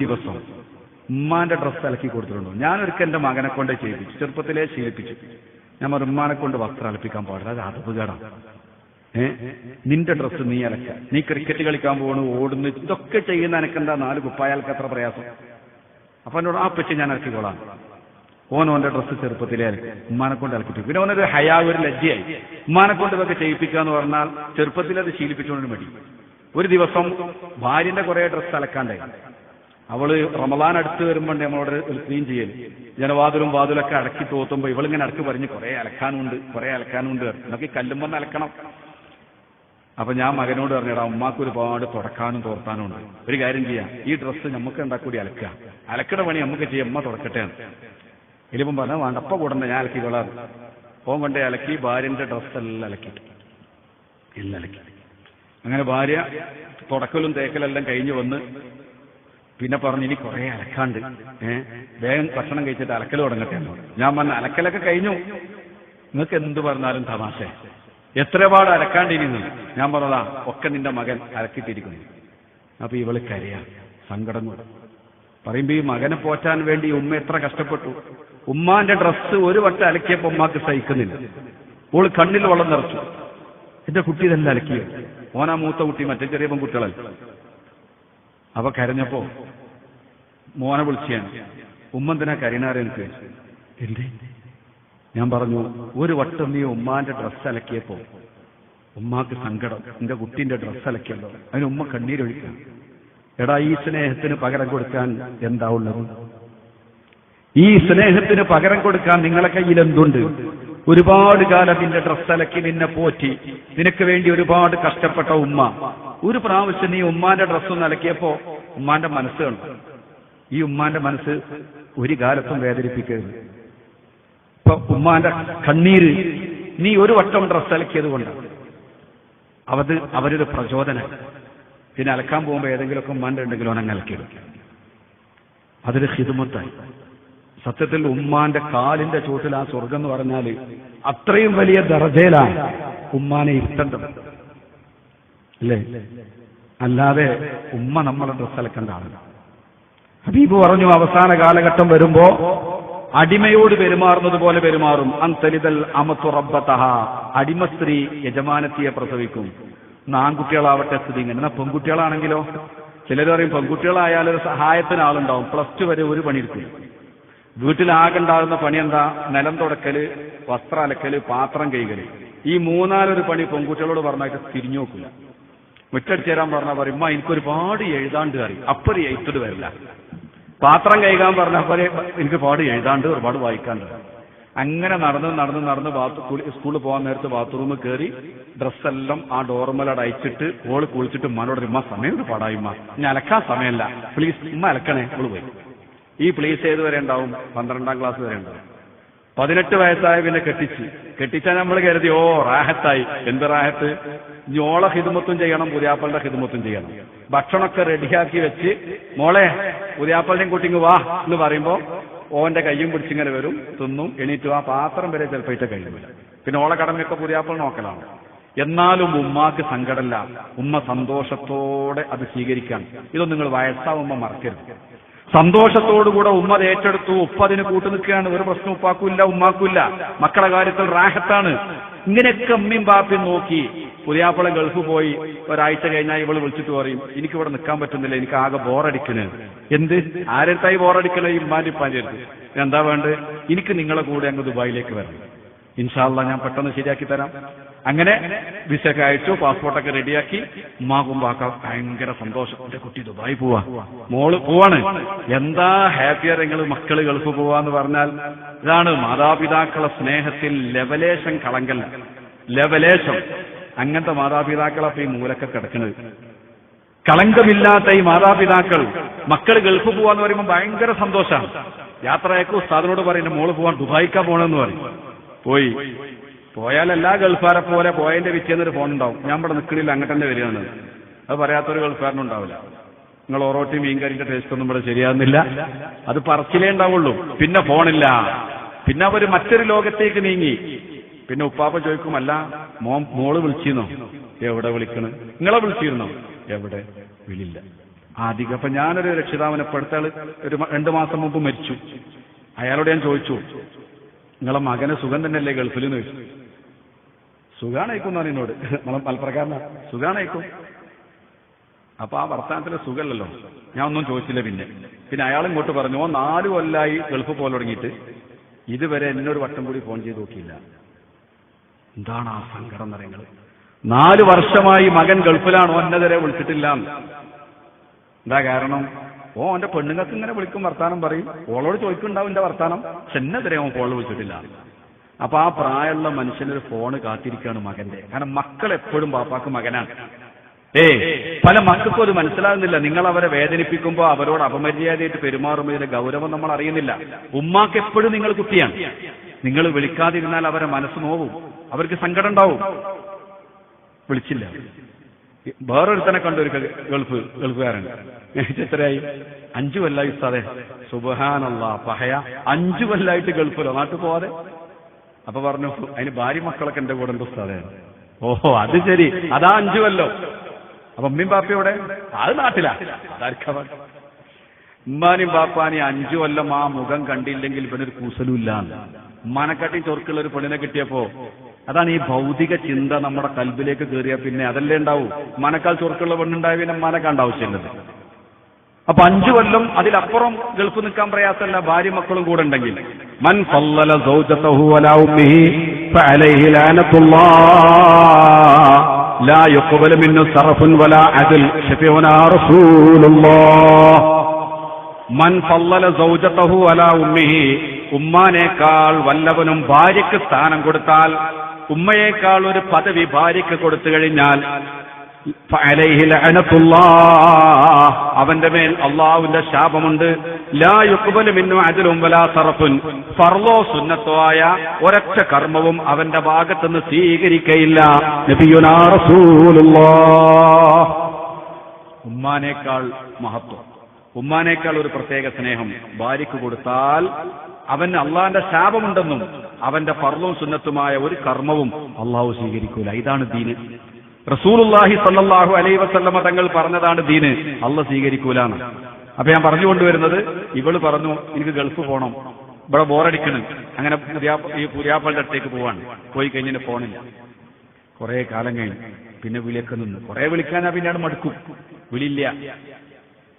ദിവസം. ഉമ്മാന്റെ ഡ്രസ്സ് അലക്കി കൊടുത്തിട്ടുണ്ടോ? ഞാനൊരിക്കൽ എന്റെ മകനെ കൊണ്ട് ചെയ്യിപ്പിച്ചു. ചെറുപ്പത്തിലേ ശീലിപ്പിച്ചു. ഞാൻ പറഞ്ഞു ഉമ്മാനെ കൊണ്ട് വസ്ത്രം അലപ്പിക്കാൻ പാടില്ല. അത് അതപകടം ഏ? നിന്റെ ഡ്രസ്സ് നീ അലക്ക. നീ ക്രിക്കറ്റ് കളിക്കാൻ പോകണു ഓടുന്നു ഇതൊക്കെ ചെയ്യുന്ന എനക്കെന്താ നാല് കുപ്പായാൾക്ക് എത്ര പ്രയാസം? അപ്പൊ എന്നോട് ആ പറ്റി ഞാൻ അലക്കിക്കോളാം. ഓൻ ഓന്റെ ഡ്രസ്സ് ചെറുപ്പത്തിലേ അലക്കി. ഉമ്മാനെ കൊണ്ട് അലക്കിട്ടു. പിന്നെ ഓനൊരു ഹയാ ഒരു ലജ്ജയായി. ഉമ്മാനെ കൊണ്ട് ഇതൊക്കെ ചെയ്യിപ്പിക്കുക എന്ന് പറഞ്ഞാൽ ചെറുപ്പത്തിൽ അത് ശീലിപ്പിച്ചുകൊണ്ട് മടി ഒരു ദിവസം ഭാര്യന്റെ കുറെ ഡ്രസ്സ് അലക്കാണ്ടായി. അവൾ റമദാൻ അടുത്ത് വരുമ്പോൾ നമ്മളോട് ഒരു ക്ലീൻ ചെയ്യൽ ജനവാതിലും വാതിലൊക്കെ അടക്കി തോത്തുമ്പോ ഇവളിങ്ങനെ അടക്കി പറഞ്ഞ് കുറെ അലക്കാനുണ്ട് കുറെ അലക്കാനുണ്ട് എന്നൊക്കെ വന്ന് അലക്കണം. അപ്പൊ ഞാൻ മകനോട് പറഞ്ഞടാ ഉമ്മാക്ക് ഒരുപാട് തുടക്കാനും തോർത്താനും ഉണ്ട്. ഒരു കാര്യം ചെയ്യാം. ഈ ഡ്രസ്സ് നമുക്ക് ഉണ്ടാക്കൂടി അലക്കുക? അലക്കട പണി നമുക്ക് ചെയ്യാം. ഉമ്മ തുടക്കട്ടെ ഇനിയിപ്പം പറഞ്ഞ വേണ്ടപ്പ കൂടണ്ട ഞാൻ അലക്കി കൊള്ളാറ് ഓൻ കൊണ്ടേ അലക്കി ഭാര്യന്റെ ഡ്രസ്സെല്ലാം അലക്കി എല്ലാം അലക്കി. അങ്ങനെ ഭാര്യ തുടക്കലും തേക്കലെല്ലാം കഴിഞ്ഞു വന്ന് പിന്നെ പറഞ്ഞു ഇനി കുറെ അലക്കാണ്ട് ഏഹ് വേഗം ഭക്ഷണം കഴിച്ചിട്ട് അലക്കൽ തുടങ്ങട്ടെ. ഞാൻ പറഞ്ഞ അലക്കലൊക്കെ കഴിഞ്ഞു. നിങ്ങൾക്ക് എന്ത് പറഞ്ഞാലും തമാശ. എത്ര പാട് അലക്കാണ്ടിരുന്നു. ഞാൻ പറഞ്ഞതാ ഒക്കെ നിന്റെ മകൻ അലക്കിട്ടിരിക്കുന്നു അപ്പൊ ഇവൾ കരയാ സങ്കടം കൂടെ പറയുമ്പോ ഈ മകനെ പോറ്റാൻ വേണ്ടി ഉമ്മ എത്ര കഷ്ടപ്പെട്ടു. ഉമ്മാന്റെ ഡ്രസ്സ് ഒരു വട്ടം അലക്കിയപ്പോ ഉമ്മാക്ക് സഹിക്കുന്നില്ല. ഓൾ കണ്ണിൽ വെള്ളം നിറച്ചു. എന്റെ കുട്ടി ഇതെല്ലാം അലക്കിയോ? ഓനാ മൂത്ത കുട്ടി മറ്റേ ചെറിയ പെൺകുട്ടികളല്ല? അവ കരഞ്ഞപ്പോ മോനെ വിളിച്ചാണ് ഉമ്മന്തിനാ കരീനാരെ എനിക്ക് എന്തേ? ഞാൻ പറഞ്ഞു ഒരു വട്ടം നീ ഉമ്മാന്റെ ഡ്രസ്സ് അലക്കിയപ്പോ ഉമ്മാക്ക് സങ്കടം. എന്റെ കുട്ടീന്റെ ഡ്രസ്സ് അലക്കിയല്ലോ. അതിന് ഉമ്മ കണ്ണീരൊഴിക്കാം എടാ ഈ സ്നേഹത്തിന് പകരം കൊടുക്കാൻ എന്താ ഉള്ളത്? ഈ സ്നേഹത്തിന് പകരം കൊടുക്കാൻ നിങ്ങളെ കയ്യിൽ എന്തുണ്ട്? ഒരുപാട് കാലം നിന്റെ ഡ്രസ്സ് അലക്കി നിന്നെ പോറ്റി. നിനക്ക് വേണ്ടി ഒരുപാട് കഷ്ടപ്പെട്ട ഉമ്മ. ഒരു പ്രാവശ്യം നീ ഉമ്മാന്റെ ഡ്രസ്സ് അലക്കിയപ്പോ ഉമ്മാന്റെ മനസ്സ് കണ്ടു. ഈ ഉമ്മാന്റെ മനസ്സ് ഒരു കാലത്തും വേദനിപ്പിക്കരുത്. ഇപ്പൊ ഉമ്മാന്റെ കണ്ണീര് നീ ഒരു വട്ടം ഡ്രസ്സ് അലക്കിയത് കൊണ്ട്. അവത് അവരൊരു പ്രചോദനം. പിന്നെ അലക്കാൻ പോകുമ്പോൾ ഏതെങ്കിലുമൊക്കെ ഉമ്മാന്റെ ഉണ്ടെങ്കിലും അവനങ്ങ് അലക്കിയിടും. അതൊരു ഹിതുമത്തായി. സത്യത്തിൽ ഉമ്മാന്റെ കാലിന്റെ ചൂട്ടിൽ ആ സ്വർഗം എന്ന് പറഞ്ഞാൽ അത്രയും വലിയ ദർജയിലാണ് ഉമ്മാനെ ഇരുത്തേണ്ടത്. അല്ലേ? അല്ലാതെ ഉമ്മ നമ്മളെ ഡ്രസ്സ് അലക്കേണ്ട ഹബീബ് പറഞ്ഞു അവസാന കാലഘട്ടം വരുമ്പോ അടിമയോട് പെരുമാറുന്നത് പോലെ പെരുമാറും. അന്തലിതൽ അമത്തുറബത്തഹ അടിമ സ്ത്രീ യജമാനത്തിയെ പ്രസവിക്കും. ആൺകുട്ടികളാവട്ടെ സ്ഥിതി ഇങ്ങനെ. എന്നാ പെൺകുട്ടികളാണെങ്കിലോ? ചിലർ പറയും പെൺകുട്ടികളായാലും ഒരു സഹായത്തിന് ആളുണ്ടാവും. പ്ലസ് ടു വരെ ഒരു പണി പണിയെടുക്കും വീട്ടിലാകണ്ടാകുന്ന പണി എന്താ? നിലം തുടക്കൽ വസ്ത്രം അലക്കൽ പാത്രം കൈകൽ. ഈ മൂന്നാലൊരു പണി പെൺകുട്ടികളോട് പറഞ്ഞായിട്ട് തിരിഞ്ഞു നോക്കില്ല മുറ്റടിച്ചു ചേരാൻ പറഞ്ഞാൽ പറയും "ഉമ്മ, എനിക്കൊരുപാട് എഴുതാണ്ട് അറിയും അപ്പൊരു എഴുത്തിട്ട് വരില്ല. പാത്രം കഴുകാൻ പറഞ്ഞ പോലെ എനിക്ക് പാട് എഴുതാണ്ട് ഒരുപാട് വായിക്കാണ്ട് അങ്ങനെ നടന്ന് നടന്ന് നടന്ന് സ്കൂളിൽ പോകാൻ നേരത്ത് ബാത്റൂമിൽ കയറി ഡ്രസ്സെല്ലാം ആ ഡോർമലട അയച്ചിട്ട് ഓൾ കുളിച്ചിട്ട് ഉമ്മാനോട് ഉമ്മ സമയം പാടായി ഉമ്മ. ഞാൻ അലക്കാൻ സമയമല്ല. പ്ലീസ് ഉമ്മ അലക്കണേ. ഓൾ പോയി. ഈ പ്ലീസ് ഏത് വരെ ഉണ്ടാവും? പന്ത്രണ്ടാം ക്ലാസ് വരെ ഉണ്ടാവും. പതിനെട്ട് വയസ്സായ പിന്നെ കെട്ടിച്ച്. കെട്ടിച്ചാൽ നമ്മൾ കരുതി ഓ റാഹത്തായി. എന്ത് റാഹത്ത്? ഞോള ഹിതുമത്തും ചെയ്യണം പുതിയാപ്പളുടെ ഹിതുമത്തും ചെയ്യണം. ഭക്ഷണമൊക്കെ റെഡിയാക്കി വെച്ച് മോളെ പുതിയാപ്പളുടെയും കുട്ടിങ്ങ് വാ എന്ന് പറയുമ്പോ ഓന്റെ കയ്യും പിടിച്ചിങ്ങനെ വരും തിന്നും എണീറ്റു ആ പാത്രം വരെ ചിലപ്പോയിട്ട് കഴിയുമില്ല പിന്നെ ഓളെ കടമയൊക്കെ പുതിയാപ്പൾ നോക്കലാണ്. എന്നാലും ഉമ്മാക്ക് സങ്കടമല്ല. ഉമ്മ സന്തോഷത്തോടെ അത് സ്വീകരിക്കാൻ ഇതൊന്നും നിങ്ങൾ വയസ്സാവുമ്പോ മറക്കരുത്. സന്തോഷത്തോടുകൂടെ ഉമ്മ ഏറ്റെടുത്തു. ഉപ്പ അതിന് കൂട്ടു നിൽക്കുകയാണ്. ഒരു പ്രശ്നം ഉപ്പാക്കൂല്ല ഉമ്മാക്കൂല്ല മക്കളുടെ കാര്യത്തിൽ റാഹത്താണ്. ഇങ്ങനെയൊക്കെ അമ്മയും ബാപ്പയും നോക്കി പുതിയാപ്പള ഗൾഫ് പോയി. ഒരാഴ്ച കഴിഞ്ഞാൽ ഇവൾ വിളിച്ചിട്ട് പറയും എനിക്ക് ഇവിടെ നിൽക്കാൻ പറ്റുന്നില്ല. എനിക്ക് ആകെ ബോറടിക്കണ്. എന്ത്? ആരത്തായി ബോറടിക്കണേ? ഈ ഉമ്മാന്റെ ഇപ്പാന്റെ അടുത്ത്. എന്താ വേണ്ടത്? എനിക്ക് നിങ്ങളെ കൂടെ അങ്ങ് ദുബായിലേക്ക് വരണം. ഇൻഷാല്ല ഞാൻ പെട്ടെന്ന് ശരിയാക്കി തരാം. അങ്ങനെ വിസയൊക്കെ അയച്ചു പാസ്പോർട്ടൊക്കെ റെഡിയാക്കി. ഉമ്മാകുമ്പാക്ക ഭയങ്കര സന്തോഷം. എന്റെ കുട്ടി ദുബായി പോവാ. മോൾ പോവാണ്. എന്താ ഹാപ്പിയർ നിങ്ങൾ മക്കൾ ഗൾഫ് പോവാന്ന് പറഞ്ഞാൽ ഇതാണ് മാതാപിതാക്കളെ സ്നേഹത്തിൽ ലെവലേശം കളങ്കല്ല ലെവലേശം. അങ്ങനത്തെ മാതാപിതാക്കളെ ഈ മൂലക്കെ കിടക്കുന്നത് കളങ്കമില്ലാത്ത ഈ മാതാപിതാക്കൾ മക്കൾ ഗൾഫ് പോവാന്ന് പറയുമ്പോൾ ഭയങ്കര സന്തോഷമാണ് യാത്രയൊക്കെ ഉസ്താദിനോട് പറയുന്നത് മോൾ പോവാൻ ദുബായിക്കാ പോണെന്ന് പറയും. പോയി. പോയാൽ എല്ലാ ഗൾഫാരെ പോലെ പോയതിന്റെ വിറ്റേന്നൊരു ഫോൺ ഉണ്ടാവും. ഞാൻ ഇവിടെ നിൽക്കണില്ല അങ്ങോട്ട് തന്നെ വരികയാണ് അത് പറയാത്തൊരു ഗൾഫാരനും ഉണ്ടാവില്ല. നിങ്ങൾ ഓറോട്ടി മീൻ കറിയുടെ ടേസ്റ്റ് ഒന്നും ഇവിടെ ശരിയാകുന്നില്ല. അത് പറച്ചിലേ ഉണ്ടാവുള്ളൂ. പിന്നെ ഫോണില്ല പിന്നെ അവർ മറ്റൊരു ലോകത്തേക്ക് നീങ്ങി. പിന്നെ ഉപ്പാപ്പ ചോദിക്കും അല്ല മോ മോൾ വിളിച്ചിരുന്നോ? എവിടെ വിളിക്കണ്? നിങ്ങളെ വിളിച്ചിരുന്നോ? എവിടെ? വിളില്ല ആദ്യം അപ്പൊ ഞാനൊരു രക്ഷിതാവിനെ പെടുത്താൾ ഒരു രണ്ടു മാസം മുമ്പ് മരിച്ചു. അയാളോട് ഞാൻ ചോദിച്ചു നിങ്ങളെ മകനെ സുഖം തന്നെയല്ലേ ഗൾഫിൽ എന്ന് ചോദിച്ചു സുഖാണയക്കും എന്നാണ് എന്നോട് നമ്മളെ മലപ്രകാരന സുഖാണയക്കും അപ്പൊ ആ വർത്തമാനത്തിലെ സുഖമല്ലല്ലോ ഞാൻ ഒന്നും ചോദിച്ചില്ല പിന്നെ. പിന്നെ അയാൾ ഇങ്ങോട്ട് പറഞ്ഞു ഓ നാല് കൊല്ലായി ഗൾഫ് പോലെ തുടങ്ങിയിട്ട്. ഇതുവരെ എന്നൊരു വട്ടം കൂടി ഫോൺ ചെയ്ത് നോക്കിയില്ല. എന്താണ് ആ സങ്കടം നിറയങ്ങൾ നാല് വർഷമായി മകൻ ഗൾഫിലാണ് ഓന്നതരെ വിളിച്ചിട്ടില്ല. എന്താ കാരണം? ഓ എന്റെ പെണ്ണുങ്ങൾക്ക് ഇങ്ങനെ വിളിക്കും വർത്താനം പറയും. ഓളോട് ചോദിക്കുന്നുണ്ടാവും എന്റെ വർത്താനം. ചെന്നതരെ അവൻ ഫോൺ വിളിച്ചിട്ടില്ല. അപ്പൊ ആ പ്രായമുള്ള മനുഷ്യനൊരു ഫോണ് കാത്തിരിക്കുകയാണ് മകന്റെ. കാരണം മക്കൾ എപ്പോഴും പാപ്പാക്ക് മകനാണ്. ഏ പല മക്കൾക്കും അത് മനസ്സിലാകുന്നില്ല. നിങ്ങൾ അവരെ വേദനിപ്പിക്കുമ്പോൾ അവരോട് അപമര്യാദയായിട്ട് പെരുമാറുമ്പോൾ ഗൗരവം നമ്മൾ അറിയുന്നില്ല. ഉമ്മാക്ക് എപ്പോഴും നിങ്ങൾ കുട്ടിയാണ്. നിങ്ങൾ വിളിക്കാതിരുന്നാൽ അവരെ മനസ്സ് നോവും. അവർക്ക് സങ്കടം ഉണ്ടാവും. വിളിച്ചില്ല. വേറൊരുത്തനെ കണ്ടു ഒരു ഗൾഫ് ഗൾഫുകാരൻ. എത്രയായി? അഞ്ചു കൊല്ലായി സാറേ സുബഹാനല്ല പഹയ. അഞ്ചു കൊല്ലായിട്ട് ഗൾഫിലോ. നാട്ടിൽ പോവാതെ? അപ്പൊ പറഞ്ഞു അതിന് ഭാര്യ മക്കളൊക്കെ എന്റെ കൂടെ ഉണ്ട് ഉസ്താദെ. ഓഹോ അത് ശരി. അതാ അഞ്ചു കൊല്ലോ. അപ്പൊ ഉമ്മയും ബാപ്പയോടെ അത് നാട്ടിലാ? ഉമ്മാനും ബാപ്പാനും അഞ്ചു കൊല്ലം ആ മുഖം കണ്ടില്ലെങ്കിൽ ഇവനൊരു കൂസലുമില്ല ഉമ്മാനെക്കാട്ടി ചോർക്കുള്ള ഒരു പെണ്ണിനെ കിട്ടിയപ്പോ അതാണ് ഈ ഭൗതിക ചിന്ത നമ്മുടെ കൽബിലേക്ക് കയറിയ പിന്നെ അതല്ലേ ഉണ്ടാവൂ? മനക്കാൽ ചോർക്കുള്ള പെണ്ണുണ്ടായ പിന്നെ ഉമ്മാനെ കണ്ട ആവശ്യമില്ലത്. അപ്പൊ അഞ്ചു കൊല്ലം അതിലപ്പുറം ഗൾഫ് നിൽക്കാൻ പ്രയാസമല്ല ഭാര്യ മക്കളും കൂടെ ഉണ്ടെങ്കിൽ. ഉമ്മാനേക്കാൾ വല്ലവനും ഭാര്യയ്ക്ക് സ്ഥാനം കൊടുത്താൽ ഉമ്മയേക്കാൾ ഒരു പദവി ഭാര്യയ്ക്ക് കൊടുത്തു കഴിഞ്ഞാൽ. അവന്റെ മേൽ അള്ളാഹുവിന്റെ ശാപമുണ്ട്. ലാ യുഖ്ബലു മിന്നു അദലും വലാ സർഫുൻ ഫർളോ സുന്നത്തോ ആയ ഒരൊറ്റ കർമ്മവും അവന്റെ ഭാഗത്തുനിന്ന് സ്വീകരിക്കയില്ല. ഉമ്മാനേക്കാൾ മഹത്വം. ഉമ്മാനേക്കാൾ ഒരു പ്രത്യേക സ്നേഹം ഭാര്യയ്ക്ക് കൊടുത്താൽ അവന് അള്ളാന്റെ ശാപമുണ്ടെന്നും അവന്റെ ഫർളും സുന്നത്തുമായ ഒരു കർമ്മവും അള്ളാഹു സ്വീകരിക്കൂല. ഇതാണ് ദീന്. റസൂലുള്ളാഹി സല്ലാഹു അലൈ വസല്ലമ തങ്ങൾ പറഞ്ഞതാണ് ദീന്. അള്ള സ്വീകരിക്കൂലാണ് അപ്പൊ ഞാൻ പറഞ്ഞുകൊണ്ടുവരുന്നത് ഇവൾ പറഞ്ഞു എനിക്ക് ഗൾഫ് പോകണം ഇവിടെ ബോറടിക്കണം. അങ്ങനെ ഈ പുതിയാപ്പളുടെ അടുത്തേക്ക് പോവാണ്. പോയി കഴിഞ്ഞിട്ട് ഫോണില്ല. കുറെ കാലം കഴിഞ്ഞു. പിന്നെ വിളിയൊക്കെ നിന്ന്. കുറെ വിളിക്കാനാ പിന്നെയാണ് മടുക്കും. വിളിയില്ല.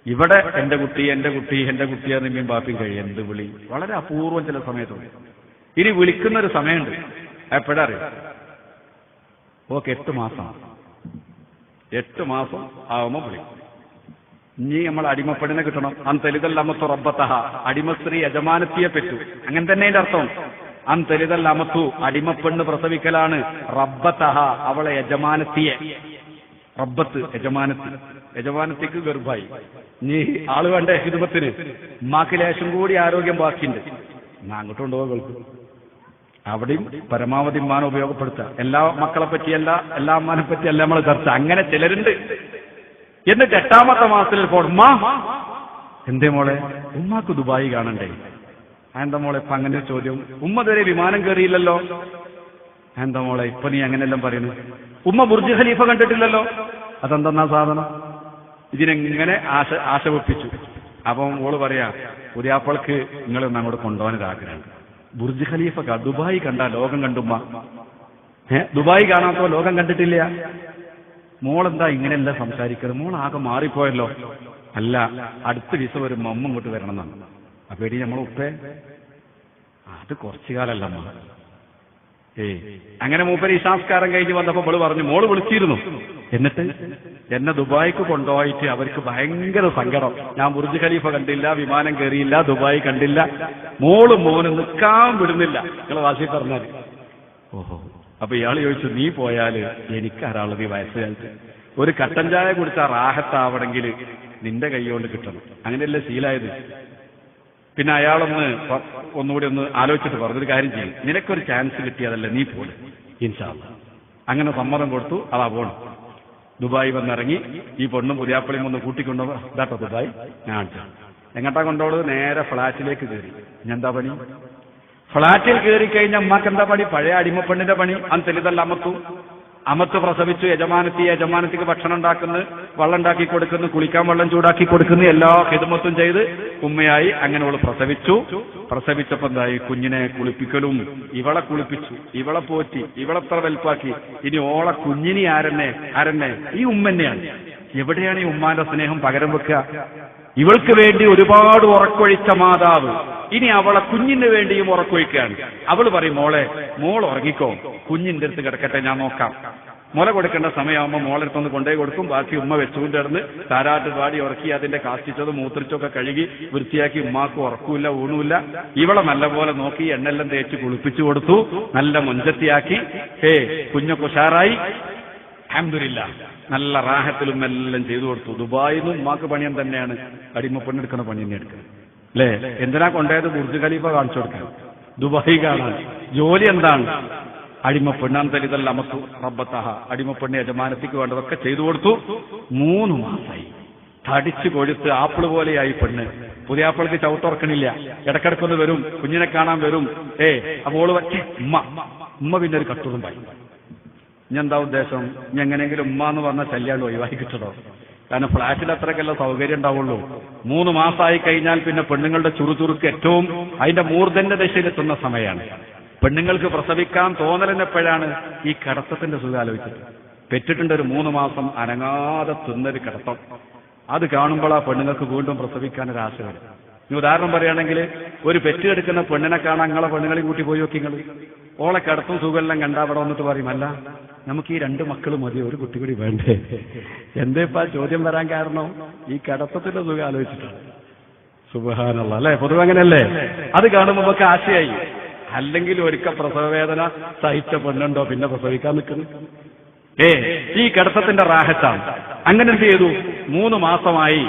ഇവിടെ എന്റെ കുട്ടി എന്റെ കുട്ടി എന്റെ കുട്ടി എന്നിമ്മയും ബാപ്പി കഴിയും എന്ത് വിളി? വളരെ അപൂർവം ചില സമയത്തുണ്ട്. ഇനി വിളിക്കുന്ന ഒരു സമയമുണ്ട് എപ്പോഴറിയാം ഓക്കെ എട്ട് മാസം എട്ട് മാസം ആവുമ്പോ വിളിക്കും. ഇനി നമ്മൾ അടിമപ്പെടിനെ കിട്ടണം. അന്തലിതൽ അമത്തു റബ്ബത്തഹ. അടിമസ്ത്രീ യജമാനത്തിയെ പറ്റു. അങ്ങനെ തന്നെ അതിന്റെ അർത്ഥം. അന്തലിതൽ അമത്തു അടിമപ്പെണ്ണ് പ്രസവിക്കലാണ് റബ്ബത്തഹ അവളെ യജമാനത്തിയെ. റബ്ബത്ത് യജമാനത്തി. യജമാനത്തിക്ക് ഗർഭായി. നീ ആൾ വേണ്ട ഹിതുമത്തിന് ഉമ്മാക്ക് ലേശം കൂടി ആരോഗ്യം ബാക്കിയുണ്ട്. എന്നാ അങ്ങോട്ട് കൊണ്ടുപോകാൻ കേൾക്കും അവിടെയും പരമാവധി ഉമ്മാനെ ഉപയോഗപ്പെടുത്തുക. എല്ലാ മക്കളെ പറ്റിയല്ല എല്ലാ അമ്മാനെ പറ്റിയല്ല നമ്മൾ ചർച്ച. അങ്ങനെ ചിലരുണ്ട്. എന്നിട്ട് എട്ടാമത്തെ മാസത്തിൽ ഉമ്മ എന്തേ മോളെ? ഉമ്മാക്ക് ദുബായി കാണണ്ടേ? എന്താ മോളെ? ഇപ്പൊ അങ്ങനെ ഒരു ചോദ്യം. ഉമ്മ ഇതുവരെ വിമാനം കയറിയില്ലല്ലോ? എന്താ മോളെ? ഇപ്പൊ നീ അങ്ങനെയെല്ലാം പറയുന്നു ഉമ്മ ബുർജ് ഖലീഫ കണ്ടിട്ടില്ലല്ലോ? അതെന്തെന്നാ സാധനം? ഇതിനെങ്ങനെ ആശ ആശ വെപ്പിച്ചു അപ്പം ഓൾ പറയാ പുതിയാപ്പൾക്ക് നിങ്ങൾ നമ്മുടെ അങ്ങോട്ട് കൊണ്ടുപോകാൻ ഒരു ആഗ്രഹമുണ്ട് ബുർജ് ഖലീഫ ദുബായ് കണ്ട ലോകം കണ്ടുമ്മ? ഏ ദുബായ് കാണാത്തോ ലോകം കണ്ടിട്ടില്ല? മോളെന്താ ഇങ്ങനെയല്ല സംസാരിക്കുന്നത് മോൾ ആകെ മാറിപ്പോയല്ലോ. അല്ല അടുത്ത വിസ വരുമ്പോ അമ്മ ഇങ്ങോട്ട് വരണം എന്നാണ് അപ്പൊ എടി നമ്മളെ ഉപ്പേ അത് കുറച്ചു കാലല്ല അമ്മ. ഏയ് അങ്ങനെ മൂപ്പര് ഈ സംസ്കാരം കഴിഞ്ഞ് വന്നപ്പോ മോൾ പറഞ്ഞു മോൾ വിളിച്ചിരുന്നു. എന്നിട്ട് എന്നെ ദുബായിക്ക് കൊണ്ടുപോയിട്ട് അവർക്ക് ഭയങ്കര സങ്കടം. ഞാൻ ബുർജ് ഖലീഫ കണ്ടില്ല വിമാനം കയറിയില്ല ദുബായ് കണ്ടില്ല. മോൾ മോന് നിൽക്കാൻ വിടുന്നില്ല. നിങ്ങളെ വാശി പറഞ്ഞാൽ. ഓഹോ. അപ്പൊ ഇയാൾ ചോദിച്ചു നീ പോയാൽ എനിക്ക് ആരാളത് ഈ വയസ്സുകാലത്ത് ഒരു കട്ടൻ ചായ കുടിച്ചാൽ റാഹത്താവണമെങ്കിൽ നിന്റെ കൈ കൊണ്ട് കിട്ടണം. അങ്ങനെയല്ലേ ശീലായത്. പിന്നെ അയാളൊന്ന് ഒന്നുകൂടി ഒന്ന് ആലോചിച്ചിട്ട് പറഞ്ഞു ഒരു കാര്യം ചെയ്യും. നിനക്കൊരു ചാൻസ് കിട്ടിയതല്ലേ നീ പോലെ? ഇൻഷാല്ല അങ്ങനെ സമ്മതം കൊടുത്തു അതാ പോണം. ദുബായ് വന്നിറങ്ങി ഈ പെണ്ണും പുതിയാപ്പളിയും ഒന്ന് കൂട്ടിക്കൊണ്ടു ഇതാട്ടോ ദുബായ്. ഞാൻ എങ്ങട്ടാ കൊണ്ടോളൂ? നേരെ ഫ്ളാറ്റിലേക്ക് കയറി എന്താ പണി? ഫ്ളാറ്റിൽ കയറി കഴിഞ്ഞ അമ്മയ്ക്ക് എന്താ പണി? പഴയ അടിമപ്പെണ്ണിന്റെ പണി. അന്ന് തെളിതല്ല അമ്മത്തു അമത്ത് പ്രസവിച്ചു യജമാനത്തി യജമാനത്തിക്ക് ഭക്ഷണം ഉണ്ടാക്കുന്നു വെള്ളം ഉണ്ടാക്കി കൊടുക്കുന്നു കുളിക്കാൻ വെള്ളം ചൂടാക്കി കൊടുക്കുന്നു എല്ലാ ഹിതമത്തും ചെയ്ത് ഉമ്മയായി അങ്ങനെ അവൾ പ്രസവിച്ചു. പ്രസവിച്ചപ്പോ എന്തായി കുഞ്ഞിനെ കുളിപ്പിക്കലും ഇവളെ കുളിപ്പിച്ചു ഇവളെ പോറ്റി ഇവളെ എത്ര വലുപ്പാക്കി. ഇനി ഓളെ കുഞ്ഞിനി ആരെന്നെ ആരെന്നെ? ഈ ഉമ്മന്നെയാണ്. എവിടെയാണ് ഈ ഉമ്മാന്റെ സ്നേഹം പകരം വെക്കുക? ഇവൾക്ക് വേണ്ടി ഒരുപാട് ഉറക്കൊഴിച്ച മാതാവ്. ഇനി അവളെ കുഞ്ഞിന് വേണ്ടിയും ഉറക്കൊഴിക്കുകയാണ്. അവൾ പറയും മോളെ മോൾ ഉറങ്ങിക്കോ. കുഞ്ഞിന്റെ അടുത്ത് കിടക്കട്ടെ ഞാൻ നോക്കാം. മുല കൊടുക്കേണ്ട സമയമാകുമ്പോൾ മോളെടുത്തൊന്ന് കൊണ്ടുപോയി കൊടുക്കും. ബാക്കി ഉമ്മ വെച്ചുകൊണ്ട് കിടന്ന് താരാട്ട് പാടി ഉറക്കി അതിന്റെ കാസ്റ്റിച്ചതും മൂത്രിച്ചൊക്കെ കഴുകി വൃത്തിയാക്കി ഉമ്മാക്ക് ഉറക്കൂല ഊണുമില്ല ഇവളെ നല്ലപോലെ നോക്കി എണ്ണെല്ലാം തേച്ച് കുളിപ്പിച്ചു കൊടുത്തു. നല്ല മുഞ്ചത്തിയാക്കി. ഏ കുഞ്ഞൊക്കെ ഉഷാറായി. അഹമ്മദില്ല നല്ല റാഹത്തിലും എല്ലാം ചെയ്തു കൊടുത്തു. ദുബായിലും ഉമ്മാക്ക് പണിയം തന്നെയാണ്. അടിമ പെണ്ണെടുക്കുന്ന പണി തന്നെ എടുക്കുന്നത് അല്ലേ എന്തിനാ കൊണ്ടുപോയത്? ബുർജ് ഖലീഫ കാണിച്ചു കൊടുക്കാൻ. ദുബായി കാണാൻ. ജോലി എന്താണ്? അടിമ പെണ്ണാൻ തലിതല്ല അമത്തു റബ്ബത്തഹ. അടിമ പെണ്ണ് യജമാനത്തിക്ക് വേണ്ടതൊക്കെ ചെയ്തു കൊടുത്തു. മൂന്ന് മാസമായി തടിച്ചു കൊഴുത്ത് ആപ്പിൾ പോലെയായി പെണ്ണ്. പുതിയ ആപ്പിൾക്ക് ചവിട്ടുറക്കണില്ല ഇടക്കിടക്കൊന്ന് വരും. കുഞ്ഞിനെ കാണാൻ വരും. ഏ അപ്പോൾ ഉമ്മ. ഉമ്മ പിന്നെ ഒരു കട്ടുറുമ്പായി. ഇനി എന്താ ഉദ്ദേശം? ഇനി എങ്ങനെയെങ്കിലും ഉമ്മ എന്ന് പറഞ്ഞ ശല്യാണ്ട് ഒഴിവാക്കി കിട്ടണോ? കാരണം ഫ്ളാറ്റിൽ അത്രക്കല്ല സൗകര്യം ഉണ്ടാവുള്ളൂ. മൂന്ന് മാസമായി കഴിഞ്ഞാൽ പിന്നെ പെണ്ണുങ്ങളുടെ ചുറുചുറുക്ക് ഏറ്റവും അതിന്റെ മൂർധന്റെ ദശയിലെത്തുന്ന സമയമാണ്. പെണ്ണുങ്ങൾക്ക് പ്രസവിക്കാൻ തോന്നലിനെപ്പോഴാണ് ഈ കടത്തത്തിന്റെ സുഖം ആലോചിച്ചത്. പെറ്റിട്ടുണ്ട് ഒരു മൂന്ന് മാസം അനങ്ങാതെ തിന്നൊരു കടത്തം. അത് കാണുമ്പോൾ ആ പെണ്ണുങ്ങൾക്ക് വീണ്ടും പ്രസവിക്കാൻ ഒരു ആശ വരും ഇനി ഉദാഹരണം പറയുകയാണെങ്കിൽ ഒരു പെറ്റ് എടുക്കുന്ന പെണ്ണിനെ കാണാൻ നിങ്ങളെ പെണ്ണുങ്ങളെ കൂട്ടി പോയി നോക്കി നിങ്ങൾ ഓളെ കിടത്തും സുഖമെല്ലാം കണ്ടാ അവിടെ വന്നിട്ട് പറയും അല്ല നമുക്ക് ഈ രണ്ട് മക്കൾ മതി ഒരു കുട്ടി കൂടി വേണ്ടേ? എന്തേ ഇപ്പൊ ചോദ്യം വരാൻ കാരണം? ഈ കിടത്തത്തിന്റെ സുഖം ആലോചിച്ചിട്ടാണ്. സുബഹാനുള്ള അല്ലെ? പൊതുവെ അങ്ങനെയല്ലേ? അത് കാണുമ്പോൾ നമുക്ക് ആശയായി. അല്ലെങ്കിൽ ഒരിക്കൽ പ്രസവവേദന സഹിച്ച പെണ്ണുണ്ടോ? പിന്നെ പ്രസവിക്കാൻ നിൽക്കുന്നു. ഏ ഈ കിടത്തത്തിന്റെ റാഹത്താണ്. അങ്ങനെ എന്ത് ചെയ്തു? മൂന്ന് മാസമായി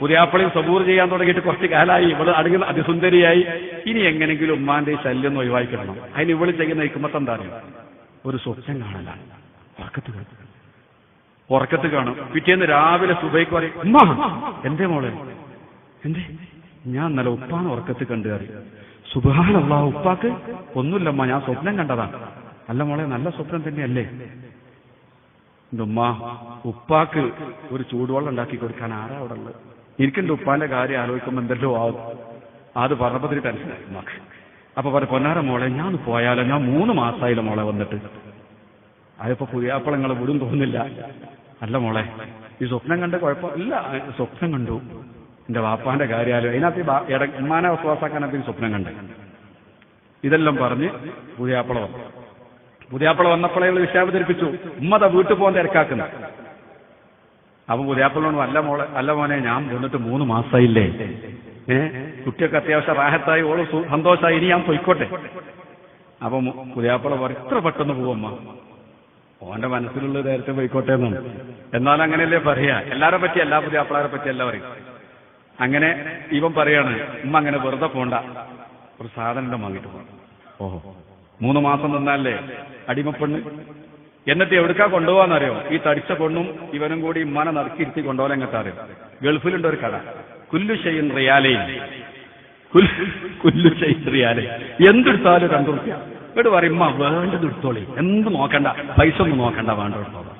പുതിയാപ്പളയും സബൂർ ചെയ്യാൻ തുടങ്ങിയിട്ട് കുറച്ച് കാലമായി ഇവൾ അടുങ്ങുന്ന അതിസുന്ദരിയായി. ഇനി എങ്ങനെങ്കിലും ഉമ്മാന്റെ ഈ ശല്യം ഒന്ന് ഒഴിവാക്കിക്കണം അതിന് ഇവൾ ചെയ്യുന്ന ഹിക്കുമത്ത് എന്താണ് ഒരു സ്വപ്നം കാണലാണ്. ഉറക്കത്ത് ഉറക്കത്ത് കാണും. പിറ്റേന്ന് രാവിലെ സുബൈക്ക് പറയും ഉമ്മ എന്തേ മോളെ? എന്തേ? ഞാൻ ഇന്നലെ ഉപ്പാണ് ഉറക്കത്ത് കണ്ടു കയറി സുബാനല്ല ഉപ്പാക്ക് ഒന്നുമില്ലമ്മ ഞാൻ സ്വപ്നം കണ്ടതാണ് അല്ല മോളെ നല്ല സ്വപ്നം തന്നെയല്ലേ? എന്റെ ഉമ്മ ഉപ്പാക്ക് ഒരു ചൂടുവെള്ളം ഉണ്ടാക്കി കൊടുക്കാൻ ആരാ അവിടെ ഉള്ളത്? എനിക്കെന്റെ ഉപ്പാന്റെ കാര്യം ആലോചിക്കുമ്പോൾ എന്തെല്ലോ ആവും. അത് പറഞ്ഞപ്പോ ഉമ്മാക്ക് അപ്പൊ പറ പൊന്നാര മോളെ ഞാൻ പോയാലോ? ഞാൻ മൂന്ന് മാസമായില്ല മോളെ വന്നിട്ട്. അതിപ്പോ പുതിയാപ്പളങ്ങളെ വിടും തോന്നില്ല അല്ല മോളെ ഈ സ്വപ്നം കണ്ട കുഴപ്പമില്ല സ്വപ്നം കണ്ടു. എന്റെ വാപ്പാന്റെ കാര്യാലോ അതിനകത്ത് ഉമ്മാനെ വിശ്വാസാക്കാനകത്ത് സ്വപ്നം കണ്ട്. ഇതെല്ലാം പറഞ്ഞ് പുതിയാപ്പള വന്നു. പുതിയാപ്പള വന്നപ്പോഴേ വിഷയം അവതരിപ്പിച്ചു. ഉമ്മത വീട്ടിൽ പോകാൻ തിരക്കാക്കുന്നു. അപ്പൊ പുതിയാപ്പളോട് അല്ല മോളെ അല്ല മോനെ ഞാൻ വന്നിട്ട് മൂന്ന് മാസമായില്ലേ ഏ? കുട്ടിയൊക്കെ അത്യാവശ്യം റാഹത്തായി ഓൾ സന്തോഷമായി ഇനി ഞാൻ പൊയ്ക്കോട്ടെ. അപ്പൊ പുതിയാപ്പിള പറയും ഇത്ര പെട്ടെന്ന് പോവമ്മ ഓന്റെ മനസ്സിലുള്ള നേരത്തെ പോയിക്കോട്ടെ എന്നാണ് എന്നാൽ അങ്ങനെയല്ലേ പറയാ. എല്ലാരെ പറ്റി എല്ലാ പുതിയാപ്പിളാരെ പറ്റി എല്ലാം പറയും. അങ്ങനെ ഇവൻ പറയാണ് ഉമ്മ അങ്ങനെ വെറുതെ പോണ്ട. ഒരു സാധനം വാങ്ങിട്ട് പോകണം ഓഹോ. മൂന്ന് മാസം നിന്നല്ലേ അടിമപ്പെണ്ണ്? എന്നിട്ട് എവിടുക്കാ കൊണ്ടുപോകാന്നറിയോ ഈ തടിച്ച പെണ്ണും ഇവനും കൂടി ഇമ്മാനെ നറുക്കിരുത്തി കൊണ്ടുപോകാൻ എങ്ങനത്തെ അറിയോ ഗൾഫിലുണ്ട് ഒരു കട. കുല്ലു ഷെയ്ൻ റിയാലയിൽ കുൽ- കുല്ലു ഷെയ്ൻ റിയാലേ എന്തെടുത്താലും രണ്ടു റുപ്യ ഇവിടെ പറയും ഉമ്മ വേണ്ടത് എടുത്തോളി. എന്ത് നോക്കണ്ട. പൈസ ഒന്നും നോക്കണ്ട വേണ്ട എടുത്തോളാം.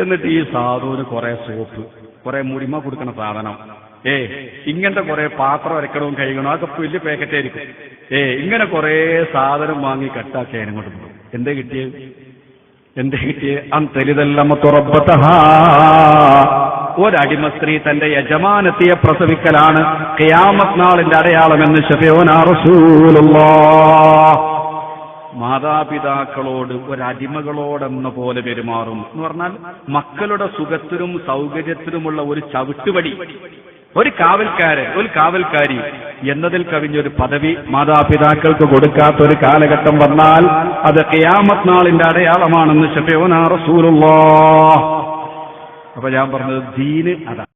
എന്നിട്ട് ഈ സാധുവിന് കുറെ സോപ്പ് കുറെ മുടിമ കൊടുക്കണ സാധനം. ഏ ഇങ്ങനത്തെ കുറെ പാത്രം അരക്കണവും കഴിക്കണോ അതൊക്കെ വലിയ പാക്കറ്റ് ആയിരിക്കും. ഏ ഇങ്ങനെ കുറെ സാധനം വാങ്ങി കട്ടാക്കി അതിനങ്ങോട്ട് പോകും എന്തേ കിട്ടിയത് എന്തേ? കിട്ടിയ ഒരടിമ സ്ത്രീ തന്റെ യജമാനത്തിയെ പ്രസവിക്കലാണ്. കിയാമത് നാളിന്റെ അടയാളമെന്ന് എന്ന് റസൂലുള്ളാഹ്. മാതാപിതാക്കളോട് ഒരടിമകളോടെന്ന പോലെ പെരുമാറും. എന്ന് പറഞ്ഞാൽ മക്കളുടെ സുഖത്തിനും സൗകര്യത്തിനുമുള്ള ഒരു ചവിട്ടുപടി. ഒരു കാവൽക്കാരൻ ഒരു കാവൽക്കാരി എന്നതിൽ കവിഞ്ഞൊരു പദവി മാതാപിതാക്കൾക്ക് കൊടുക്കാത്ത ഒരു കാലഘട്ടം വന്നാൽ അത് കിയാമത് നാളിന്റെ അടയാളമാണെന്ന് ഷഫിയോനാ റസൂലുള്ളാഹ്. അപ്പൊ ഞാൻ പറഞ്ഞത് ദീന് അതാണ്